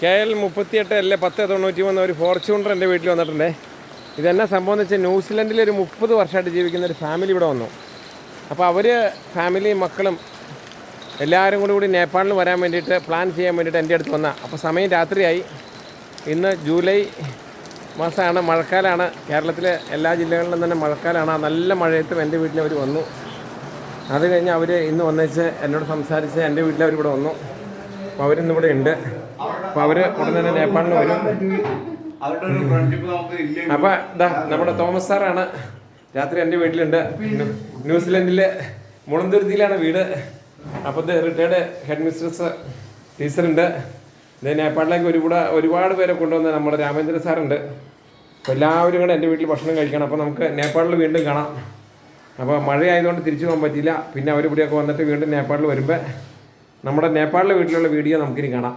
K L മുപ്പത്തിയെട്ട് L പത്ത് തൊണ്ണൂറ്റി മൂന്ന് ഒരു ഫോർച്യൂണർ എന്റെ വീട്ടിൽ വന്നിട്ടുണ്ട്. ഇതെന്നാ സംഭവം എന്ന് വെച്ചാൽ ന്യൂസിലൻഡിൽ ഒരു മുപ്പത് വർഷമായിട്ട് ജീവിക്കുന്ന ഒരു ഫാമിലി ഇവിടെ വന്നു. അപ്പോൾ അവർ ഫാമിലിയും മക്കളും എല്ലാവരും കൂടി കൂടി നേപ്പാളിൽ വരാൻ വേണ്ടിയിട്ട് പ്ലാൻ ചെയ്യാൻ വേണ്ടിയിട്ട് എന്റെ അടുത്ത് വന്ന. അപ്പോൾ സമയം രാത്രിയായി. ഇന്ന് ജൂലൈ മാസമാണ് മഴക്കാലമാണ് കേരളത്തിലെ എല്ലാ ജില്ലകളിലും തന്നെ മഴക്കാലമാണ് നല്ല മഴയത്തും എന്റെ വീട്ടിൽ അവർ വന്നു. അത് കഴിഞ്ഞ് അവർ ഇന്ന് വന്നേച്ച് എന്നോട് സംസാരിച്ച് എന്റെ വീട്ടിൽ അവർ ഇവിടെ വന്നു. അപ്പോൾ അവരിന്ന് ഇവിടെ ഉണ്ട്. അപ്പോൾ അവർ ഉടൻ തന്നെ നേപ്പാളിൽ വരും. അപ്പോൾ ഇതാ നമ്മുടെ തോമസ് സാറാണ്. രാത്രി എന്റെ വീട്ടിലുണ്ട്. ന്യൂസിലൻഡിലെ മുളന്തുരുത്തിയിലാണ് വീട്. അപ്പോൾ റിട്ടയർഡ് ഹെഡ് മിസ്ട്രസ് ടീച്ചറുണ്ട്. ഇത് നേപ്പാളിലേക്ക് ഒരുപാട് ഒരുപാട് പേരെ കൊണ്ടുവന്ന നമ്മുടെ രാമേന്ദ്ര സാറുണ്ട്. അപ്പോൾ എല്ലാവരും കൂടെ എന്റെ വീട്ടിൽ ഭക്ഷണം കഴിക്കണം. അപ്പോൾ നമുക്ക് നേപ്പാളിൽ വീണ്ടും കാണാം. അപ്പോൾ മഴയായതുകൊണ്ട് തിരിച്ചു പോകാൻ പറ്റിയില്ല. പിന്നെ അവർ ഇവിടെയൊക്കെ വന്നിട്ട് വീണ്ടും നേപ്പാളിൽ വരുമ്പോൾ നമ്മുടെ നേപ്പാളിലെ വീട്ടിലുള്ള വീഡിയോ നമുക്കിനി കാണാം.